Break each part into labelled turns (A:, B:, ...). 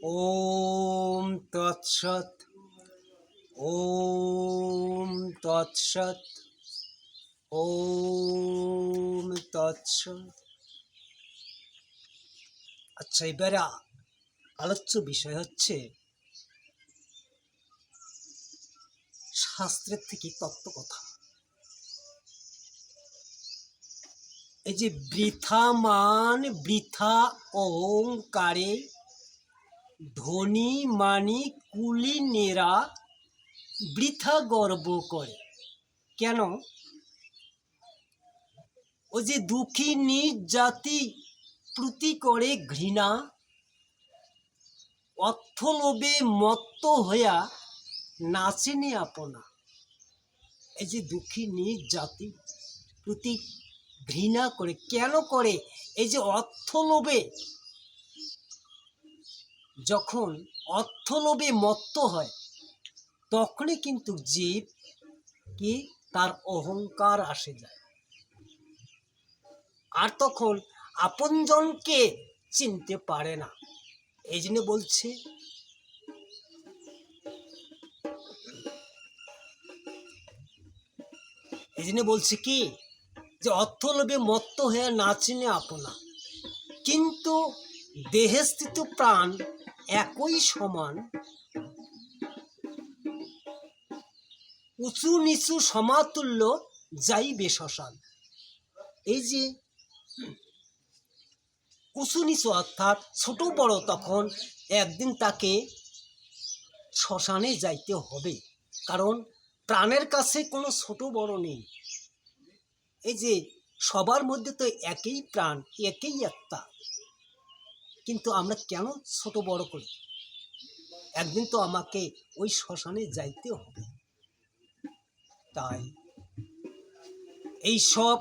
A: ওম তৎসৎ ওম তৎসৎ ওম তৎসৎ। আচ্ছা এবারে আলোচ্য বিষয় হচ্ছে শাস্ত্রের থেকে তত্ত্ব কথা। এই যে বৃথা মান বৃথা অহংকারে ধনী মানি কুলিনেরা বৃথা গর্ব করে। কেন? ও যে দুঃখী নিজ জাতি প্রতি করে ঘৃণা, অর্থলোভে মত্ত হইয়া নাচেনি আপনা। এই যে দুঃখী নিজ জাতি প্রতি ঘৃণা করে, কেন করে? এই যে অর্থলোভে যখন অর্থলোভে মত্ত হয়, তখনই কিন্তু জীব কি তার অহংকার আসে যায়। আর তখন আপনজনকে চিনতে পারে না। এই জন্য বলছে, এই জন্য বলছে কি, যে অর্থলোভে মত্ত হয়ে না চিনে আপনা। কিন্তু দেহে স্থিত প্রাণ একই সমান উঁচু নিচু সমাতুল্য যাইবে শ্মশান। এই যে উঁচু নিচু অর্থাৎ ছোট বড় তখন একদিন তাকে শ্মশানে যাইতে হবে। কারণ প্রাণের কাছে কোনো ছোট বড় নেই। এই যে সবার মধ্যে তো একই প্রাণ, একই আত্মা। কিন্তু আমরা কেন ছোট বড় করি? একদিন তো আমাকে ওই শ্মশানে যাইতে হবে। তাই এই সব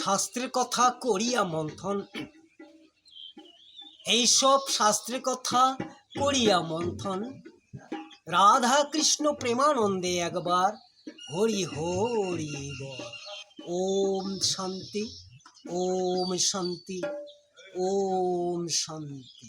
A: শাস্ত্রের কথা করিয়া মন্থন, এইসব শাস্ত্রের কথা করিয়া মন্থন রাধা কৃষ্ণ প্রেমানন্দে একবার হরি হরি ওম শান্তি ওম শান্তি। ওম শান্তি।